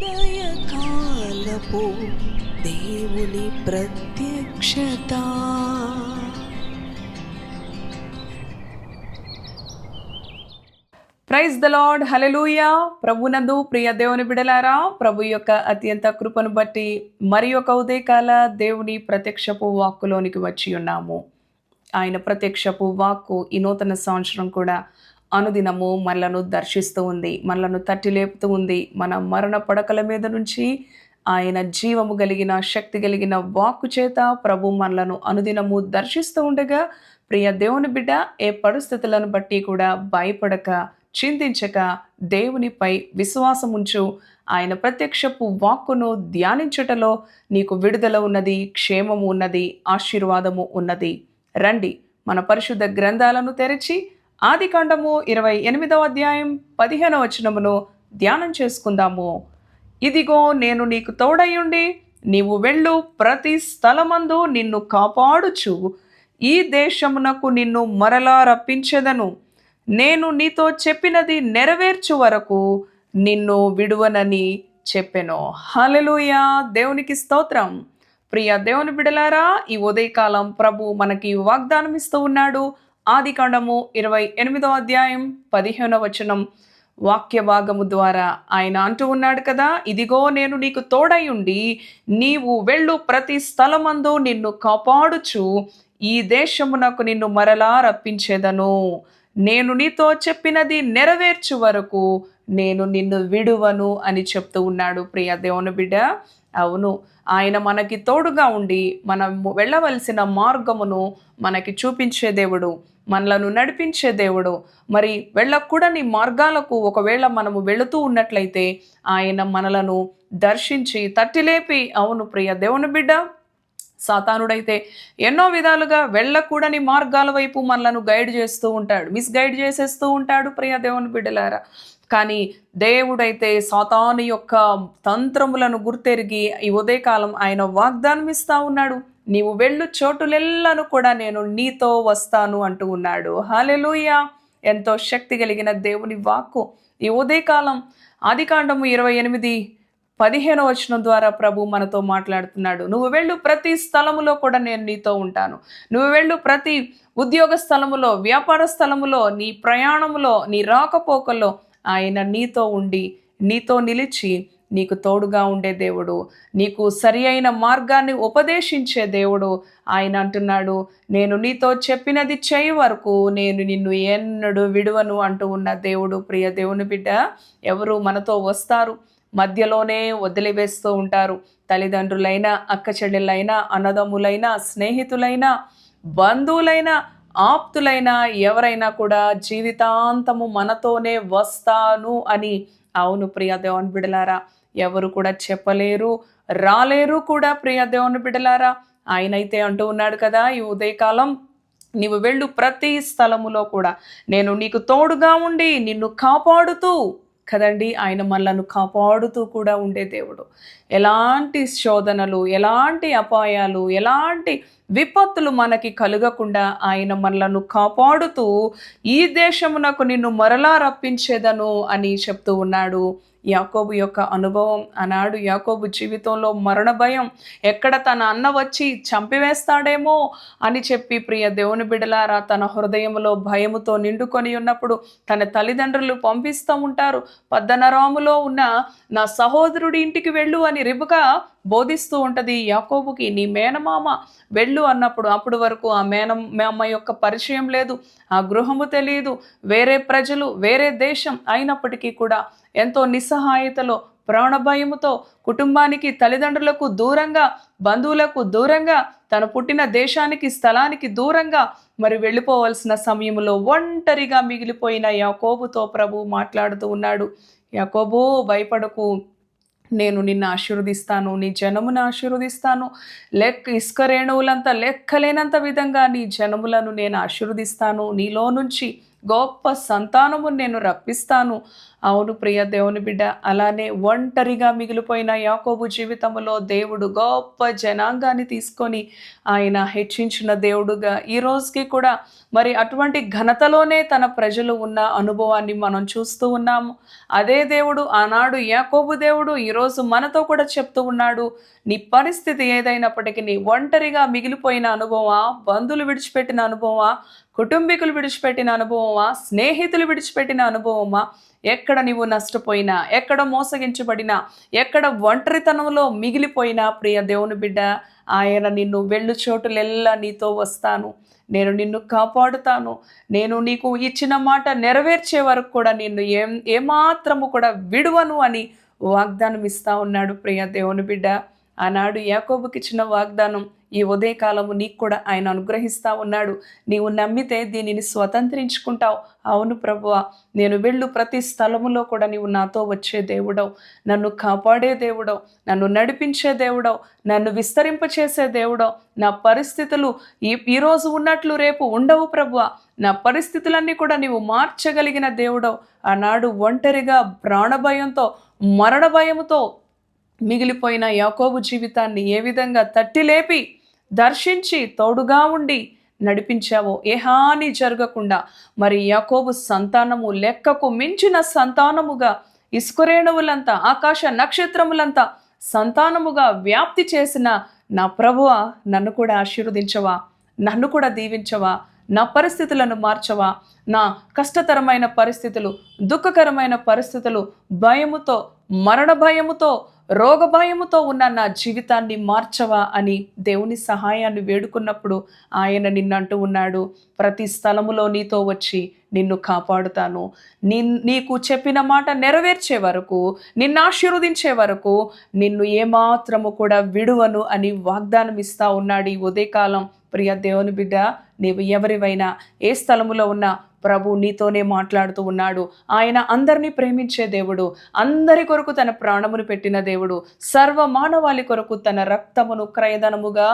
ఉదయకాలపు దేవుని ప్రత్యక్షత. ప్రైజ్ ద లార్డ్ హలెలూయ ప్రభునందు ప్రియ దేవుని బిడలారా ప్రభు యొక్క అత్యంత కృపను బట్టి మరి ఒక ఉదయకాల దేవుని ప్రత్యక్షపు వాక్కులోనికి వచ్చి ఉన్నాము. ఆయన ప్రత్యక్షపు వాక్కు ఈ నూతన సంవత్సరం కూడా అనుదినము మనలను దర్శిస్తూ ఉంది మనలను తట్టి లేపుతూ ఉంది. మన మరణ పడకల మీద నుంచి ఆయన జీవము కలిగిన శక్తి కలిగిన వాక్కు చేత ప్రభు మనలను అనుదినము దర్శిస్తూ ఉండగా ప్రియ దేవుని బిడ్డ ఏ పరిస్థితులను బట్టి కూడా భయపడక చింతించక దేవునిపై విశ్వాసం ఉంచు ఆయన ప్రత్యక్షపు వాక్కును ధ్యానించుటలో నీకు విడుదల ఉన్నది క్షేమము ఉన్నది ఆశీర్వాదము ఉన్నది. రండి మన పరిశుద్ధ గ్రంథాలను తెరిచి ఆది కాండము ఇరవై ఎనిమిదవ అధ్యాయం పదిహేనవ వచనమును ధ్యానం చేసుకుందాము. ఇదిగో నేను నీకు తోడయ్యుండి నీవు వెళ్ళు ప్రతి స్థలమందు నిన్ను కాపాడుచు. ఈ దేశమునకు నిన్ను మరలా రప్పించెదను. నేను నీతో చెప్పినది నెరవేర్చు వరకు నిన్ను విడువనని చెప్పెను. హలలుయ దేవునికి స్తోత్రం. ప్రియ దేవుని బిడలారా ఈ ఉదయకాలం ప్రభు మనకి వాగ్దానం ఇస్తూ ఉన్నాడు. ఆది కాండము ఇరవై ఎనిమిదో అధ్యాయం పదిహేనవ వచనం. వాక్య భాగము ద్వారా ఆయన అంటూ ఉన్నాడు కదా ఇదిగో నేను నీకు తోడై ఉండి నీవు వెళ్ళు ప్రతి స్థలమందు నిన్ను కాపాడుచు ఈ దేశమునకు నిన్ను మరలా రప్పించేదను. నేను నీతో చెప్పినది నెరవేర్చు వరకు నేను నిన్ను విడువను అని చెప్తూ ఉన్నాడు ప్రియ దేవుని బిడ్డ. అవును ఆయన మనకి తోడుగా ఉండి మనం వెళ్ళవలసిన మార్గమును మనకి చూపించే దేవుడు మనలను నడిపించే దేవుడు. మరి వెళ్ళకూడని మార్గాలకు ఒకవేళ మనము వెళుతూ ఉన్నట్లయితే ఆయన మనలను దర్శించి తట్టిలేపి అవును ప్రియ దేవుని బిడ్డ. సాతానుడైతే ఎన్నో విధాలుగా వెళ్ళకూడని మార్గాల వైపు మనలను గైడ్ చేస్తూ ఉంటాడు మిస్గైడ్ చేసేస్తూ ఉంటాడు ప్రియ దేవుని బిడ్డలారా. కానీ దేవుడైతే సాతాను యొక్క తంత్రములను గుర్తెరిగి ఈ ఉదయకాలం ఆయన వాగ్దానం ఇస్తూ ఉన్నాడు. నీవు వెళ్ళు చోటులెల్లను కూడా నేను నీతో వస్తాను అంటూ ఉన్నాడు. హాలెలూయా ఎంతో శక్తి కలిగిన దేవుని వాక్కు. ఈ ఉదయకాలం ఆదికాండము ఇరవై ఎనిమిది పదిహేను వచనం ద్వారా ప్రభు మనతో మాట్లాడుతున్నాడు. నువ్వు వెళ్ళు ప్రతి స్థలములో కూడా నేను నీతో ఉంటాను. నువ్వు వెళ్ళు ప్రతి ఉద్యోగ స్థలములో వ్యాపార స్థలములో నీ ప్రయాణములో నీ రాకపోకల్లో ఆయన నీతో ఉండి నీతో నిలిచి నీకు తోడుగా ఉండే దేవుడు. నీకు సరి అయిన మార్గాన్ని ఉపదేశించే దేవుడు ఆయన అంటున్నాడు. నేను నీతో చెప్పినది చేయి వరకు నేను నిన్ను ఎన్నడూ విడువను అంటూ ఉన్న దేవుడు ప్రియ దేవుని బిడ్డ ఎవరు మనతో వస్తారు? మధ్యలోనే వదిలివేస్తూ ఉంటారు. తల్లిదండ్రులైనా అక్క చెల్లెళ్ళైనా అన్నదమ్ములైనా స్నేహితులైనా బంధువులైనా ఆప్తులైనా ఎవరైనా కూడా జీవితాంతము మనతోనే వస్తాను అని అవును ప్రియదేవుని బిడలారా ఎవరు కూడా చెప్పలేరు రాలేరు కూడా ప్రియదేవుని బిడలారా. ఆయనైతే అంటూ ఉన్నాడు కదా ఈ ఉదయకాలం నీవు వెళ్ళు ప్రతి స్థలములో కూడా. నేను నీకు తోడుగా ఉండి నిన్ను కాపాడుతూ కదండి? ఆయన మనలను కాపాడుతూ కూడా ఉండే దేవుడు. ఎలాంటి శోధనలు ఎలాంటి అపాయాలు ఎలాంటి విపత్తులు మనకి కలగకుండా ఆయన మనలను కాపాడుతూ ఈ దేశమునకు నిన్ను మరలా రప్పించేదను అని చెప్తూ ఉన్నాడు. యాకోబు యొక్క అనుభవం ఆనాడు యాకోబు జీవితంలో మరణ భయం ఎక్కడ తన అన్న వచ్చి చంపివేస్తాడేమో అని చెప్పి ప్రియ దేవుని బిడలారా తన హృదయంలో భయముతో నిండుకొని ఉన్నప్పుడు తన తల్లిదండ్రులు పంపిస్తూ ఉంటారు. పద్దనరాములో ఉన్న నా సహోదరుడి ఇంటికి వెళ్ళు అని రిబుగా బోధిస్తూ ఉంటుంది యాకోబుకి నీ మేనమామ వెళ్ళు అన్నప్పుడు అప్పుడు వరకు ఆ మేనం అమ్మ యొక్క పరిచయం లేదు ఆ గృహము తెలియదు వేరే ప్రజలు వేరే దేశం అయినప్పటికీ కూడా ఎంతో నిస్సహాయతలో ప్రాణభయముతో కుటుంబానికి తల్లిదండ్రులకు దూరంగా బంధువులకు దూరంగా తను పుట్టిన దేశానికి స్థలానికి దూరంగా మరి వెళ్ళిపోవలసిన సమయంలో ఒంటరిగా మిగిలిపోయిన యాకోబుతో ప్రభు మాట్లాడుతూ ఉన్నాడు. యాకోబో భయపడకు నేను నిన్ను ఆశీర్వదిస్తాను నీ జనమును ఆశీర్వదిస్తాను. లెక్క ఇసుక రేణువులంతా లెక్కలేనంత విధంగా నీ జనములను నేను ఆశీర్వదిస్తాను. నీలో నుంచి గొప్ప సంతానము నేను రప్పిస్తాను. అవును ప్రియ దేవుని బిడ్డ అలానే ఒంటరిగా మిగిలిపోయిన యాకోబు జీవితంలో దేవుడు గొప్ప జనాంగాన్ని తీసుకొని ఆయన హెచ్చించిన దేవుడుగా ఈ రోజుకి కూడా మరి అటువంటి ఘనతలోనే తన ప్రజలు ఉన్న అనుభవాన్ని మనం చూస్తూ ఉన్నాము. అదే దేవుడు ఆనాడు యాకోబు దేవుడు ఈరోజు మనతో కూడా చెప్తూ ఉన్నాడు నీ పరిస్థితి ఏదైనప్పటికీ నీ ఒంటరిగా మిగిలిపోయిన అనుభవమా? బంధువులు విడిచిపెట్టిన అనుభవమా? కుటుంబీకులు విడిచిపెట్టిన అనుభవమా? స్నేహితులు విడిచిపెట్టిన అనుభవమా? ఎక్కడ నీవు నష్టపోయినా ఎక్కడ మోసగించబడినా ఎక్కడ ఒంటరితనంలో మిగిలిపోయినా ప్రియ దేవుని బిడ్డ ఆయన నిన్ను వెళ్ళు చోటులెల్లా నీతో వస్తాను. నేను నిన్ను కాపాడుతాను. నేను నీకు ఇచ్చిన మాట నెరవేర్చే వరకు కూడా నిన్ను ఏం ఏమాత్రము కూడా విడువను అని వాగ్దానం ఇస్తా ఉన్నాడు ప్రియ దేవుని బిడ్డ. ఆనాడు యాకోబుకి ఇచ్చిన వాగ్దానం ఈ ఉదయకాలము నీకు కూడా ఆయన అనుగ్రహిస్తా ఉన్నాడు. నీవు నమ్మితే దీనిని స్వతంత్రించుకుంటావు. అవును ప్రభువ నేను వెళ్ళు. ప్రతి స్థలములో కూడా నీవు నాతో వచ్చే దేవుడవు. నన్ను కాపాడే దేవుడవు. నన్ను నడిపించే దేవుడవు. నన్ను విస్తరింపచేసే దేవుడవు. నా పరిస్థితులు ఈ ఈరోజు ఉన్నట్లు రేపు ఉండవు ప్రభువ. నా పరిస్థితులన్నీ కూడా నీవు మార్చగలిగిన దేవుడవు. ఆనాడు ఒంటరిగా ప్రాణభయంతో మరణ భయముతో మిగిలిపోయిన యాకోబు జీవితాన్ని ఏ విధంగా తట్టి లేపి దర్శించి తోడుగా ఉండి నడిపించావో ఏ హాని జరగకుండా మరి యాకోబు సంతానము లెక్కకు మించిన సంతానముగా ఇసుకరేణువులంతా ఆకాశ నక్షత్రములంతా సంతానముగా వ్యాప్తి చేసిన నా ప్రభువ నన్ను కూడా ఆశీర్వదించవా? నన్ను కూడా దీవించవా? నా పరిస్థితులను మార్చవా? నా కష్టతరమైన పరిస్థితులు దుఃఖకరమైన పరిస్థితులు భయముతో మరణ భయముతో రోగ భయముతో ఉన్న నా జీవితాన్ని మార్చవా అని దేవుని సహాయాన్ని వేడుకున్నప్పుడు ఆయన నిన్నంటూ ఉన్నాడు ప్రతి స్థలములో నీతో వచ్చి నిన్ను కాపాడుతాను. నీ నీకు చెప్పిన మాట నెరవేర్చే వరకు నిన్ను ఆశీర్వదించే వరకు నిన్ను ఏమాత్రము కూడా విడువను అని వాగ్దానం ఇస్తా ఉన్నాడు ఈ ఉదయకాలం. ప్రియ దేవుని బిడ్డ నీవు ఎవరివైనా ఏ స్థలములో ఉన్నా ప్రభు నీతోనే మాట్లాడుతూ ఉన్నాడు. ఆయన అందరినీ ప్రేమించే దేవుడు అందరి కొరకు తన ప్రాణమును పెట్టిన దేవుడు సర్వ మానవాళి కొరకు తన రక్తమును క్రయధనముగా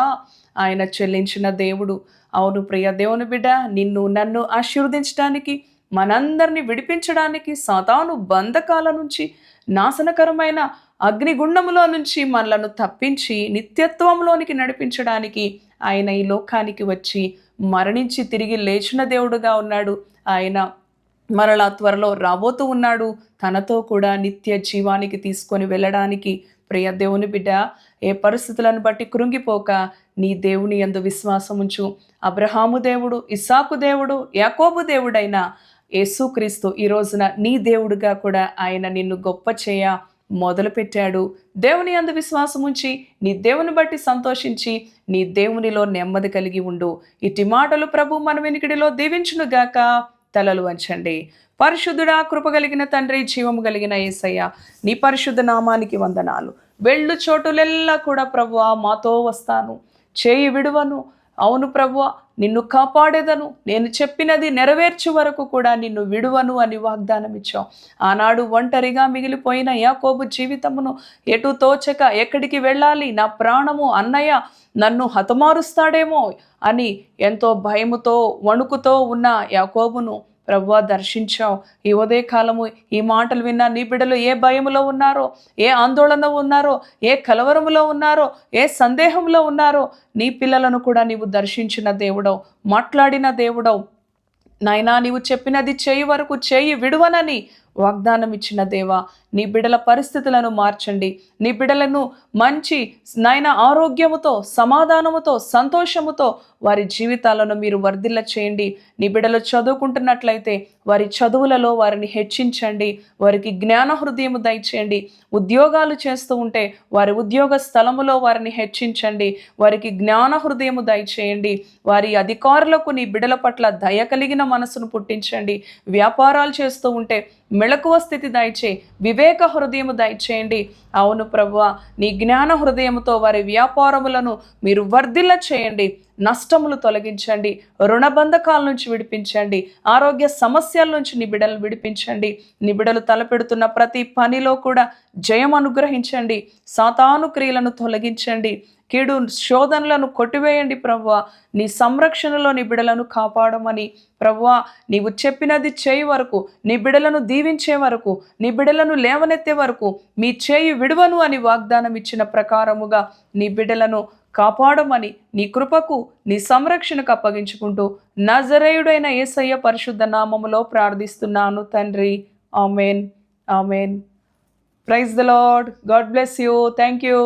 ఆయన చెల్లించిన దేవుడు. అవును ప్రియ దేవుని బిడ్డ నిన్ను నన్ను ఆశీర్వదించడానికి మనందరినీ విడిపించడానికి సాతాను బంధకాల నుంచి నాశనకరమైన అగ్నిగుండములో నుంచి మనలను తప్పించి నిత్యత్వంలోనికి నడిపించడానికి ఆయన ఈ లోకానికి వచ్చి మరణించి తిరిగి లేచిన దేవుడుగా ఉన్నాడు. ఆయన మరలా త్వరలో రాబోతూ ఉన్నాడు. తనతో కూడా నిత్య జీవానికి తీసుకొని వెళ్ళడానికి ప్రియ దేవుని బిడ్డ ఏ పరిస్థితులను బట్టి కృంగిపోక నీ దేవుని యందు విశ్వాసం ఉంచు. అబ్రహాము దేవుడు ఇస్సాకు దేవుడు యాకోబు దేవుడైన యేసుక్రీస్తు ఈ రోజున నీ దేవుడుగా కూడా ఆయన నిన్ను గొప్ప చేయ మొదలుపెట్టాడు. దేవుని అందు విశ్వాసం ఉంచి నీ దేవుని బట్టి సంతోషించి నీ దేవునిలో నెమ్మది కలిగి ఉండు. ఇట్టి మాటలు ప్రభు మన వెనుకడిలో దీవించునుగాక తలలు వంచండి. పరిశుద్ధుడా కృపగలిగిన తండ్రి జీవము కలిగిన ఏసయ్య నీ పరిశుద్ధ నామానికి వందనాలు. వెళ్ళు చోటులెల్లా కూడా ప్రభువా మాతో వస్తాను. చేయి విడువను. అవును ప్రభువ నిన్ను కాపాడేదను. నేను చెప్పినది నెరవేర్చే వరకు కూడా నిన్ను విడువను అని వాగ్దానం ఇచ్చావు ఆనాడు ఒంటరిగా మిగిలిపోయిన యాకోబు జీవితమును ఎటు తోచక ఎక్కడికి వెళ్ళాలి? నా ప్రాణము అన్నయ్య నన్ను హతమారుస్తాడేమో అని ఎంతో భయముతో వణుకుతో ఉన్న యాకోబును ప్రభువా దర్శించావు. ఈ ఉదయ కాలము ఈ మాటలు విన్న నీ బిడ్డలు ఏ భయములో ఉన్నారో ఏ ఆందోళన ఉన్నారో ఏ కలవరములో ఉన్నారో ఏ సందేహంలో ఉన్నారో నీ పిల్లలను కూడా నీవు దర్శించిన దేవుడవు మాట్లాడిన దేవుడవు. నాయనా నీవు చెప్పినది చేయి వరకు చేయి విడువనని వాగ్దానం ఇచ్చిన దేవా నీ బిడల పరిస్థితులను మార్చండి. నీ బిడలను మంచి నాయన ఆరోగ్యముతో సమాధానముతో సంతోషముతో వారి జీవితాలను మీరు వర్ధిల్ల చేయండి. నీ బిడలు చదువుకుంటున్నట్లయితే వారి చదువులలో వారిని హెచ్చించండి. వారికి జ్ఞాన హృదయము దయచేయండి. ఉద్యోగాలు చేస్తూ ఉంటే వారి ఉద్యోగ స్థలములో వారిని హెచ్చించండి. వారికి జ్ఞాన హృదయము దయచేయండి. వారి అధికారులకు నీ బిడల పట్ల దయ కలిగిన మనసును పుట్టించండి. వ్యాపారాలు చేస్తూ ఉంటే మెళకువ స్థితి దయచే వివేక హృదయము దయచేయండి. అవును ప్రభువ నీ జ్ఞాన హృదయముతో వారి వ్యాపారములను మీరు వర్ధిల్ల చేయండి నష్టములు తొలగించండి రుణబంధకాల నుంచి విడిపించండి ఆరోగ్య సమస్యల నుంచి నిబిడలు విడిపించండి నిబిడలు తలపెడుతున్న ప్రతి పనిలో కూడా జయం అనుగ్రహించండి సాతాను క్రియలను తొలగించండి కీడు శోధనలను కొట్టివేయండి ప్రవ్వ నీ సంరక్షణలో నీ బిడలను కాపాడమని ప్రవ్వ నీవు చెప్పినది చేయి వరకు నీ బిడలను దీవించే వరకు నీ బిడలను లేవనెత్తే వరకు మీ చేయి విడువను అని వాగ్దానం ఇచ్చిన ప్రకారముగా నీ బిడలను కాపాడమని నీ కృపకు నీ సంరక్షణకు అప్పగించుకుంటూ నజరేయుడైన ఏసయ్య పరిశుద్ధ నామములో ప్రార్థిస్తున్నాను తండ్రి. Amen. Amen. Praise the Lord God bless you. Thank you